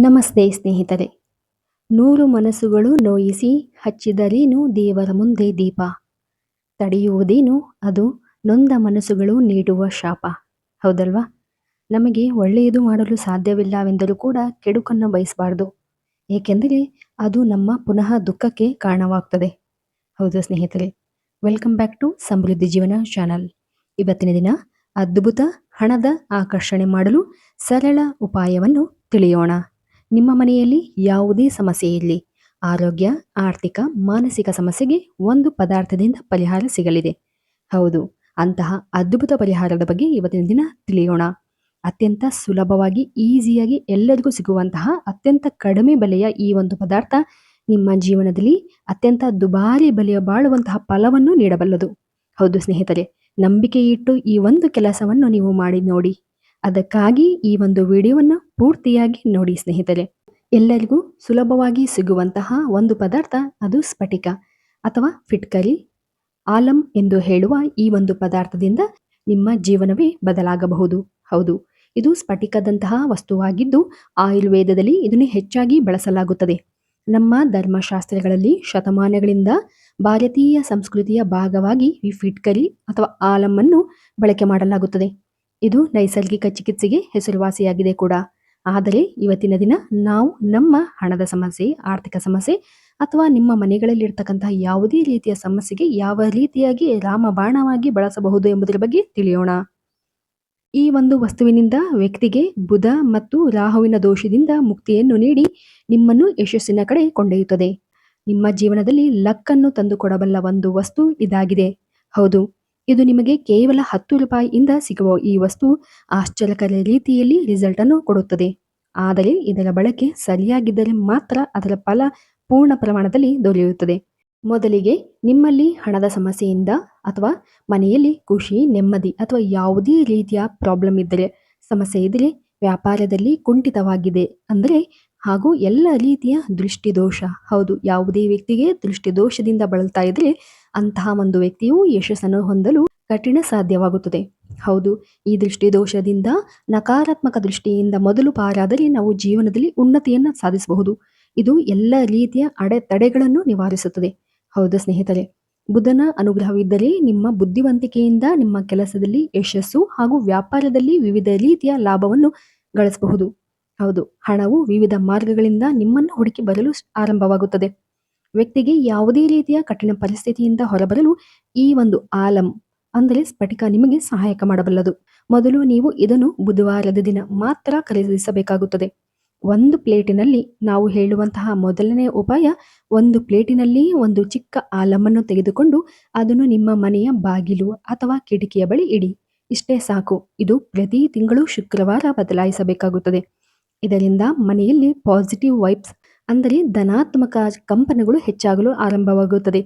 ನಮಸ್ತೆ ಸ್ನೇಹಿತರೆ. ನೂರು ಮನಸ್ಸುಗಳು ನೋಯಿಸಿ ಹಚ್ಚಿದರೇನು ದೇವರ ಮುಂದೆ ದೀಪ? ತಡೆಯುವುದೇನು? ಅದು ನೊಂದ ಮನಸ್ಸುಗಳು ನೀಡುವ ಶಾಪ. ಹೌದಲ್ವಾ? ನಮಗೆ ಒಳ್ಳೆಯದು ಮಾಡಲು ಸಾಧ್ಯವಿಲ್ಲವೆಂದರೂ ಕೂಡ ಕೆಡುಕನ್ನು ಬಯಸಬಾರ್ದು. ಏಕೆಂದರೆ ಅದು ನಮ್ಮ ಪುನಃ ದುಃಖಕ್ಕೆ ಕಾರಣವಾಗ್ತದೆ. ಹೌದು ಸ್ನೇಹಿತರೆ. ವೆಲ್ಕಮ್ ಬ್ಯಾಕ್ ಟು ಸಮೃದ್ಧಿ ಜೀವನ ಚಾನಲ್. ಇವತ್ತಿನ ದಿನ ಅದ್ಭುತ ಹಣದ ಆಕರ್ಷಣೆ ಮಾಡಲು ಸರಳ ಉಪಾಯವನ್ನು ತಿಳಿಯೋಣ. ನಿಮ್ಮ ಮನೆಯಲ್ಲಿ ಯಾವುದೇ ಸಮಸ್ಯೆ ಇರಲಿ. ಆರೋಗ್ಯ, ಆರ್ಥಿಕ, ಮಾನಸಿಕ ಸಮಸ್ಯೆಗೆ ಒಂದು ಪದಾರ್ಥದಿಂದ ಪರಿಹಾರ ಸಿಗಲಿದೆ. ಹೌದು, ಅಂತಹ ಅದ್ಭುತ ಪರಿಹಾರದ ಬಗ್ಗೆ ಇವತ್ತಿನ ದಿನ ತಿಳಿಯೋಣ. ಅತ್ಯಂತ ಸುಲಭವಾಗಿ, ಈಸಿಯಾಗಿ ಎಲ್ಲರಿಗೂ ಸಿಗುವಂತಹ ಅತ್ಯಂತ ಕಡಿಮೆ ಬೆಲೆಯ ಈ ಒಂದು ಪದಾರ್ಥ ನಿಮ್ಮ ಜೀವನದಲ್ಲಿ ಅತ್ಯಂತ ದುಬಾರಿ ಬೆಲೆಯ ಬಾಳುವಂತಹ ಫಲವನ್ನು ನೀಡಬಲ್ಲದು. ಹೌದು ಸ್ನೇಹಿತರೆ ನಂಬಿಕೆ ಇಟ್ಟು ಈ ಒಂದು ಕೆಲಸವನ್ನು ನೀವು ಮಾಡಿ ನೋಡಿ. ಅದಕ್ಕಾಗಿ ಈ ಒಂದು ವಿಡಿಯೋವನ್ನು ಪೂರ್ತಿಯಾಗಿ ನೋಡಿ ಸ್ನೇಹಿತರೆ. ಎಲ್ಲರಿಗೂ ಸುಲಭವಾಗಿ ಸಿಗುವಂತಹ ಒಂದು ಪದಾರ್ಥ ಅದು ಸ್ಫಟಿಕ ಅಥವಾ ಫಿಟ್ಕರಿ. ಆಲಂ ಎಂದು ಹೇಳುವ ಈ ಒಂದು ಪದಾರ್ಥದಿಂದ ನಿಮ್ಮ ಜೀವನವೇ ಬದಲಾಗಬಹುದು. ಹೌದು, ಇದು ಸ್ಫಟಿಕದಂತಹ ವಸ್ತುವಾಗಿದ್ದು ಆಯುರ್ವೇದದಲ್ಲಿ ಇದನ್ನು ಹೆಚ್ಚಾಗಿ ಬಳಸಲಾಗುತ್ತದೆ. ನಮ್ಮ ಧರ್ಮಶಾಸ್ತ್ರಗಳಲ್ಲಿ ಶತಮಾನಗಳಿಂದ ಭಾರತೀಯ ಸಂಸ್ಕೃತಿಯ ಭಾಗವಾಗಿ ಈ ಫಿಟ್ಕರಿ ಅಥವಾ ಆಲಂ ಅನ್ನು ಬಳಕೆ ಮಾಡಲಾಗುತ್ತದೆ. ಇದು ನೈಸರ್ಗಿಕ ಚಿಕಿತ್ಸೆಗೆ ಹೆಸರುವಾಸಿಯಾಗಿದೆ ಕೂಡ. ಆದರೆ ಇವತ್ತಿನ ದಿನ ನಾವು ನಮ್ಮ ಹಣದ ಸಮಸ್ಯೆ, ಆರ್ಥಿಕ ಸಮಸ್ಯೆ ಅಥವಾ ನಿಮ್ಮ ಮನೆಗಳಲ್ಲಿರ್ತಕ್ಕಂತಹ ಯಾವುದೇ ರೀತಿಯ ಸಮಸ್ಯೆಗೆ ಯಾವ ರೀತಿಯಾಗಿ ರಾಮಬಾಣವಾಗಿ ಬಳಸಬಹುದು ಎಂಬುದರ ಬಗ್ಗೆ ತಿಳಿಯೋಣ. ಈ ಒಂದು ವಸ್ತುವಿನಿಂದ ವ್ಯಕ್ತಿಗೆ ಬುಧ ಮತ್ತು ರಾಹುವಿನ ದೋಷದಿಂದ ಮುಕ್ತಿಯನ್ನು ನೀಡಿ ನಿಮ್ಮನ್ನು ಯಶಸ್ಸಿನ ಕಡೆ ಕೊಂಡೊಯ್ಯುತ್ತದೆ. ನಿಮ್ಮ ಜೀವನದಲ್ಲಿ ಲಕ್ಕನ್ನು ತಂದುಕೊಡಬಲ್ಲ ಒಂದು ವಸ್ತು ಇದಾಗಿದೆ. ಹೌದು. ಇದು ನಿಮಗೆ ಕೇವಲ ಹತ್ತು ರೂಪಾಯಿಯಿಂದ ಸಿಗುವ ಈ ವಸ್ತು ಆಶ್ಚರ್ಯಕರ ರೀತಿಯಲ್ಲಿ ರಿಸಲ್ಟ್ ಅನ್ನು ಕೊಡುತ್ತದೆ. ಆದರೆ ಇದರ ಬಳಕೆ ಸರಿಯಾಗಿದ್ದರೆ ಮಾತ್ರ ಅದರ ಫಲ ಪೂರ್ಣ ಪ್ರಮಾಣದಲ್ಲಿ ದೊರೆಯುತ್ತದೆ. ಮೊದಲಿಗೆ ನಿಮ್ಮಲ್ಲಿ ಹಣದ ಸಮಸ್ಯೆಯಿಂದ ಅಥವಾ ಮನೆಯಲ್ಲಿ ಖುಷಿ, ನೆಮ್ಮದಿ ಅಥವಾ ಯಾವುದೇ ರೀತಿಯ ಪ್ರಾಬ್ಲಮ್ ಇದ್ದರೆ, ಸಮಸ್ಯೆ ಇದ್ದರೆ ವ್ಯಾಪಾರದಲ್ಲಿ ಕುಂಠಿತವಾಗಿದೆ ಅಂದರೆ ಹಾಗೂ ಎಲ್ಲ ರೀತಿಯ ದೃಷ್ಟಿದೋಷ, ಹೌದು, ಯಾವುದೇ ವ್ಯಕ್ತಿಗೆ ದೃಷ್ಟಿದೋಷದಿಂದ ಬಳಲ್ತಾ ಇದ್ರೆ ಅಂತಹ ಒಂದು ವ್ಯಕ್ತಿಯು ಯಶಸ್ಸನ್ನು ಹೊಂದಲು ಕಠಿಣ ಸಾಧ್ಯವಾಗುತ್ತದೆ. ಹೌದು, ಈ ದೃಷ್ಟಿದೋಷದಿಂದ ನಕಾರಾತ್ಮಕ ದೃಷ್ಟಿಯಿಂದ ಮೊದಲು ಪಾರಾದರೆ ನಾವು ಜೀವನದಲ್ಲಿ ಉನ್ನತಿಯನ್ನು ಸಾಧಿಸಬಹುದು. ಇದು ಎಲ್ಲ ರೀತಿಯ ಅಡೆತಡೆಗಳನ್ನು ನಿವಾರಿಸುತ್ತದೆ. ಹೌದು ಸ್ನೇಹಿತರೆ, ಬುಧನ ಅನುಗ್ರಹವಿದ್ದರೆ ನಿಮ್ಮ ಬುದ್ಧಿವಂತಿಕೆಯಿಂದ ನಿಮ್ಮ ಕೆಲಸದಲ್ಲಿ ಯಶಸ್ಸು ಹಾಗೂ ವ್ಯಾಪಾರದಲ್ಲಿ ವಿವಿಧ ರೀತಿಯ ಲಾಭವನ್ನು ಗಳಿಸಬಹುದು. ಹೌದು, ಹಣವು ವಿವಿಧ ಮಾರ್ಗಗಳಿಂದ ನಿಮ್ಮನ್ನು ಹುಡುಕಿ ಬರಲು ಆರಂಭವಾಗುತ್ತದೆ. ವ್ಯಕ್ತಿಗೆ ಯಾವುದೇ ರೀತಿಯ ಕಠಿಣ ಪರಿಸ್ಥಿತಿಯಿಂದ ಹೊರಬರಲು ಈ ಒಂದು ಆಲಂ ಅಂದರೆ ಸ್ಫಟಿಕ ನಿಮಗೆ ಸಹಾಯಕ ಮಾಡಬಲ್ಲದು. ಮೊದಲು ನೀವು ಇದನ್ನು ಬುಧವಾರದ ದಿನ ಮಾತ್ರ ಖರೀದಿಸಬೇಕಾಗುತ್ತದೆ. ಒಂದು ಪ್ಲೇಟಿನಲ್ಲಿ ನಾವು ಹೇಳುವಂತಹ ಮೊದಲನೇ ಉಪಾಯ ಒಂದು ಪ್ಲೇಟಿನಲ್ಲಿ ಒಂದು ಚಿಕ್ಕ ಆಲಮನ್ನು ತೆಗೆದುಕೊಂಡು ಅದನ್ನು ನಿಮ್ಮ ಮನೆಯ ಬಾಗಿಲು ಅಥವಾ ಕಿಟಕಿಯ ಬಳಿ ಇಡಿ. ಇಷ್ಟೇ ಸಾಕು. ಇದು ಪ್ರತಿ ತಿಂಗಳು ಶುಕ್ರವಾರ ಬದಲಾಯಿಸಬೇಕಾಗುತ್ತದೆ. ಇದರಿಂದ ಮನೆಯಲ್ಲಿ ಪಾಸಿಟಿವ್ ವೈಬ್ಸ್ ಅಂದರೆ ಧನಾತ್ಮಕ ಕಂಪನಗಳು ಹೆಚ್ಚಾಗಲು ಆರಂಭವಾಗುತ್ತದೆ.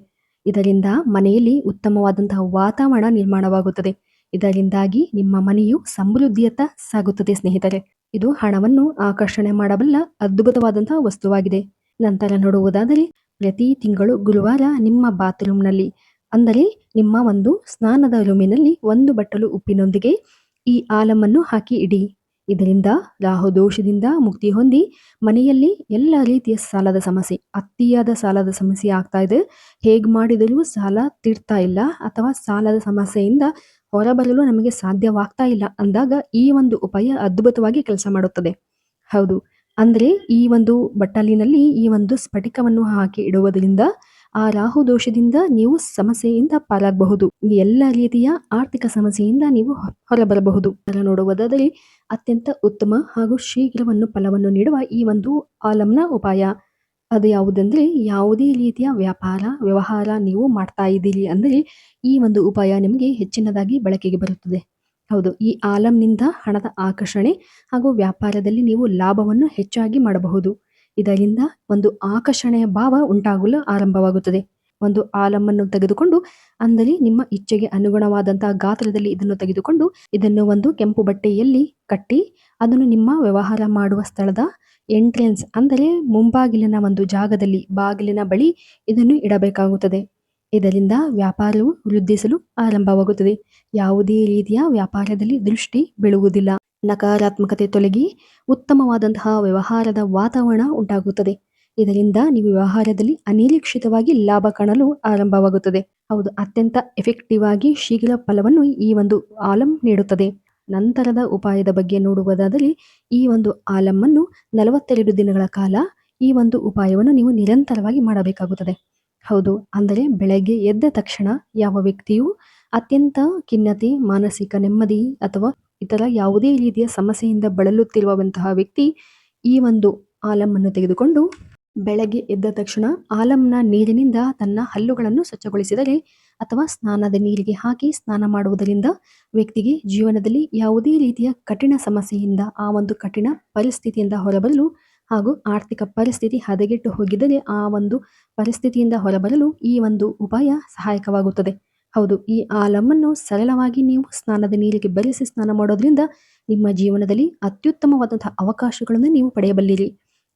ಇದರಿಂದ ಮನೆಯಲ್ಲಿ ಉತ್ತಮವಾದಂತಹ ವಾತಾವರಣ ನಿರ್ಮಾಣವಾಗುತ್ತದೆ. ಇದರಿಂದಾಗಿ ನಿಮ್ಮ ಮನೆಯು ಸಮೃದ್ಧಿಯತ್ತ ಸಾಗುತ್ತದೆ ಸ್ನೇಹಿತರೆ. ಇದು ಹಣವನ್ನು ಆಕರ್ಷಣೆ ಮಾಡಬಲ್ಲ ಅದ್ಭುತವಾದಂತಹ ವಸ್ತುವಾಗಿದೆ. ನಂತರ ನೋಡುವುದಾದರೆ, ಪ್ರತಿ ತಿಂಗಳು ಗುರುವಾರ ನಿಮ್ಮ ಬಾತ್ರೂಮ್ನಲ್ಲಿ, ಅಂದರೆ ನಿಮ್ಮ ಒಂದು ಸ್ನಾನದ ರೂಮಿನಲ್ಲಿ ಒಂದು ಬಟ್ಟಲು ಉಪ್ಪಿನೊಂದಿಗೆ ಈ ಆಲಮನ್ನು ಹಾಕಿ ಇಡಿ. ಇದರಿಂದ ರಾಹು ದೋಷದಿಂದ ಮುಕ್ತಿ ಹೊಂದಿ ಮನೆಯಲ್ಲಿ ಎಲ್ಲ ರೀತಿಯ ಸಾಲದ ಸಮಸ್ಯೆ, ಅತಿಯಾದ ಸಾಲದ ಸಮಸ್ಯೆ ಆಗ್ತಾ ಇದೆ. ಹೇಗೆ ಮಾಡಿದರೂ ಸಾಲ ತೀರ್ತಾ ಇಲ್ಲ ಅಥವಾ ಸಾಲದ ಸಮಸ್ಯೆಯಿಂದ ಹೊರಬರಲು ನಮಗೆ ಸಾಧ್ಯವಾಗ್ತಾ ಇಲ್ಲ ಅಂದಾಗ ಈ ಒಂದು ಉಪಾಯ ಅದ್ಭುತವಾಗಿ ಕೆಲಸ ಮಾಡುತ್ತದೆ. ಹೌದು, ಅಂದರೆ ಈ ಒಂದು ಬಟ್ಟಲಿನಲ್ಲಿ ಈ ಒಂದು ಸ್ಫಟಿಕವನ್ನು ಹಾಕಿ ಇಡುವುದರಿಂದ ಆ ರಾಹು ದೋಷದಿಂದ ನೀವು ಸಮಸ್ಯೆಯಿಂದ ಪಾಲಾಗಬಹುದು. ಎಲ್ಲ ರೀತಿಯ ಆರ್ಥಿಕ ಸಮಸ್ಯೆಯಿಂದ ನೀವು ಹೊರಬರಬಹುದು. ನೋಡುವುದಾದರೆ ಅತ್ಯಂತ ಉತ್ತಮ ಹಾಗೂ ಶೀಘ್ರವನ್ನು ಫಲವನ್ನು ನೀಡುವ ಈ ಒಂದು ಆಲಂನ ಉಪಾಯ. ಅದು ಯಾವುದಂದ್ರೆ ಯಾವುದೇ ರೀತಿಯ ವ್ಯಾಪಾರ, ವ್ಯವಹಾರ ನೀವು ಮಾಡ್ತಾ ಇದ್ದೀರಿ ಅಂದರೆ ಈ ಒಂದು ಉಪಾಯ ನಿಮಗೆ ಹೆಚ್ಚಿನದಾಗಿ ಬಳಕೆಗೆ ಬರುತ್ತದೆ. ಹೌದು, ಈ ಆಲಂನಿಂದ ಹಣದ ಆಕರ್ಷಣೆ ಹಾಗೂ ವ್ಯಾಪಾರದಲ್ಲಿ ನೀವು ಲಾಭವನ್ನು ಹೆಚ್ಚಾಗಿ ಮಾಡಬಹುದು. ಇದರಿಂದ ಒಂದು ಆಕರ್ಷಣೆಯ ಭಾವ ಉಂಟಾಗಲು ಆರಂಭವಾಗುತ್ತದೆ. ಒಂದು ಆಲಮನ್ನು ತೆಗೆದುಕೊಂಡು ಅಂದರೆ ನಿಮ್ಮ ಇಚ್ಛೆಗೆ ಅನುಗುಣವಾದಂತಹ ಗಾತ್ರದಲ್ಲಿ ಇದನ್ನು ತೆಗೆದುಕೊಂಡು ಇದನ್ನು ಒಂದು ಕೆಂಪು ಬಟ್ಟೆಯಲ್ಲಿ ಕಟ್ಟಿ ಅದನ್ನು ನಿಮ್ಮ ವ್ಯವಹಾರ ಮಾಡುವ ಸ್ಥಳದ ಎಂಟ್ರೆನ್ಸ್ ಅಂದರೆ ಮುಂಬಾಗಿಲಿನ ಒಂದು ಜಾಗದಲ್ಲಿ ಬಾಗಿಲಿನ ಬಳಿ ಇದನ್ನು ಇಡಬೇಕಾಗುತ್ತದೆ. ಇದರಿಂದ ವ್ಯಾಪಾರವು ವೃದ್ಧಿಸಲು ಆರಂಭವಾಗುತ್ತದೆ. ಯಾವುದೇ ರೀತಿಯ ವ್ಯಾಪಾರದಲ್ಲಿ ದೃಷ್ಟಿ ಬೀಳುವುದಿಲ್ಲ ನಕಾರಾತ್ಮಕತೆ ತೊಲಗಿ ಉತ್ತಮವಾದಂತಹ ವ್ಯವಹಾರದ ವಾತಾವರಣ ಉಂಟಾಗುತ್ತದೆ. ಇದರಿಂದ ನೀವು ವ್ಯವಹಾರದಲ್ಲಿ ಅನಿರೀಕ್ಷಿತವಾಗಿ ಲಾಭ ಕಾಣಲು ಆರಂಭವಾಗುತ್ತದೆ. ಹೌದು, ಅತ್ಯಂತ ಎಫೆಕ್ಟಿವ್ ಆಗಿ ಶೀಘ್ರ ಫಲವನ್ನು ಈ ಒಂದು ಆಲಂ ನೀಡುತ್ತದೆ. ನಂತರದ ಉಪಾಯದ ಬಗ್ಗೆ ನೋಡುವುದಾದರೆ, ಈ ಒಂದು ಆಲಮ್ಮನ್ನು ನಲವತ್ತೆರಡು ದಿನಗಳ ಕಾಲ ಈ ಒಂದು ಉಪಾಯವನ್ನು ನೀವು ನಿರಂತರವಾಗಿ ಮಾಡಬೇಕಾಗುತ್ತದೆ. ಹೌದು, ಅಂದರೆ ಬೆಳಗ್ಗೆ ಎದ್ದ ತಕ್ಷಣ ಯಾವ ವ್ಯಕ್ತಿಯು ಅತ್ಯಂತ ಖಿನ್ನತೆ, ಮಾನಸಿಕ ನೆಮ್ಮದಿ ಅಥವಾ ಇತರ ಯಾವುದೇ ರೀತಿಯ ಸಮಸ್ಯೆಯಿಂದ ಬಳಲುತ್ತಿರುವಂತಹ ವ್ಯಕ್ತಿ ಈ ಒಂದು ಆಲಮನ್ನು ತೆಗೆದುಕೊಂಡು ಬೆಳಗ್ಗೆ ಎದ್ದ ತಕ್ಷಣ ಆಲಂನ ನೀರಿನಿಂದ ತನ್ನ ಹಲ್ಲುಗಳನ್ನು ಸ್ವಚ್ಛಗೊಳಿಸಿದರೆ ಅಥವಾ ಸ್ನಾನದ ನೀರಿಗೆ ಹಾಕಿ ಸ್ನಾನ ಮಾಡುವುದರಿಂದ ವ್ಯಕ್ತಿಗೆ ಜೀವನದಲ್ಲಿ ಯಾವುದೇ ರೀತಿಯ ಕಠಿಣ ಸಮಸ್ಯೆಯಿಂದ, ಆ ಒಂದು ಕಠಿಣ ಪರಿಸ್ಥಿತಿಯಿಂದ ಹೊರಬರಲು ಹಾಗೂ ಆರ್ಥಿಕ ಪರಿಸ್ಥಿತಿ ಹದಗೆಟ್ಟು ಹೋಗಿದ್ದರೆ ಆ ಒಂದು ಪರಿಸ್ಥಿತಿಯಿಂದ ಹೊರಬರಲು ಈ ಒಂದು ಉಪಾಯ ಸಹಾಯಕವಾಗುತ್ತದೆ. ಹೌದು, ಈ ಆಲಮ್ಮನ್ನು ಸರಳವಾಗಿ ನೀವು ಸ್ನಾನದ ನೀರಿಗೆ ಬೆರೆಸಿ ಸ್ನಾನ ಮಾಡೋದ್ರಿಂದ ನಿಮ್ಮ ಜೀವನದಲ್ಲಿ ಅತ್ಯುತ್ತಮವಾದಂತಹ ಅವಕಾಶಗಳನ್ನು ನೀವು ಪಡೆಯಬಲ್ಲಿರಿ.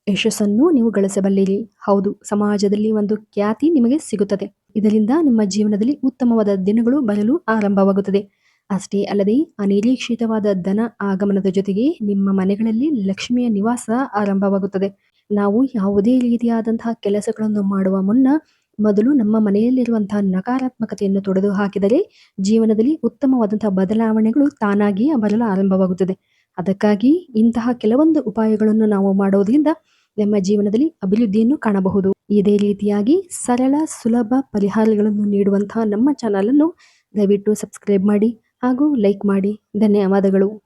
ಯಶಸ್ಸನ್ನು ನೀವು ಗಳಿಸಬಲ್ಲಿರಿ. ಹೌದು, ಸಮಾಜದಲ್ಲಿ ಒಂದು ಖ್ಯಾತಿ ನಿಮಗೆ ಸಿಗುತ್ತದೆ. ಇದರಿಂದ ನಿಮ್ಮ ಜೀವನದಲ್ಲಿ ಉತ್ತಮವಾದ ದಿನಗಳು ಬರಲು ಆರಂಭವಾಗುತ್ತದೆ. ಅಷ್ಟೇ ಅಲ್ಲದೆ, ಅನಿರೀಕ್ಷಿತವಾದ ಧನ ಆಗಮನದ ಜೊತೆಗೆ ನಿಮ್ಮ ಮನೆಗಳಲ್ಲಿ ಲಕ್ಷ್ಮಿಯ ನಿವಾಸ ಆರಂಭವಾಗುತ್ತದೆ. ನಾವು ಯಾವುದೇ ರೀತಿಯಾದಂತಹ ಕೆಲಸಗಳನ್ನು ಮಾಡುವ ಮುನ್ನ ಮೊದಲು ನಮ್ಮ ಮನೆಯಲ್ಲಿರುವಂತಹ ನಕಾರಾತ್ಮಕತೆಯನ್ನು ತೊಡೆದು ಹಾಕಿದರೆ ಜೀವನದಲ್ಲಿ ಉತ್ತಮವಾದಂತಹ ಬದಲಾವಣೆಗಳು ತಾನಾಗಿಯೇ ಬರಲು ಆರಂಭವಾಗುತ್ತದೆ. ಅದಕ್ಕಾಗಿ ಇಂತಹ ಕೆಲವೊಂದು ಉಪಾಯಗಳನ್ನು ನಾವು ಮಾಡೋದ್ರಿಂದ ನಮ್ಮ ಜೀವನದಲ್ಲಿ ಅಭಿವೃದ್ಧಿಯನ್ನು ಕಾಣಬಹುದು. ಇದೇ ರೀತಿಯಾಗಿ ಸರಳ, ಸುಲಭ ಪರಿಹಾರಗಳನ್ನು ನೀಡುವಂತಹ ನಮ್ಮ ಚಾನಲನ್ನು ದಯವಿಟ್ಟು ಸಬ್ಸ್ಕ್ರೈಬ್ ಮಾಡಿ ಹಾಗೂ ಲೈಕ್ ಮಾಡಿ. ಧನ್ಯವಾದಗಳು.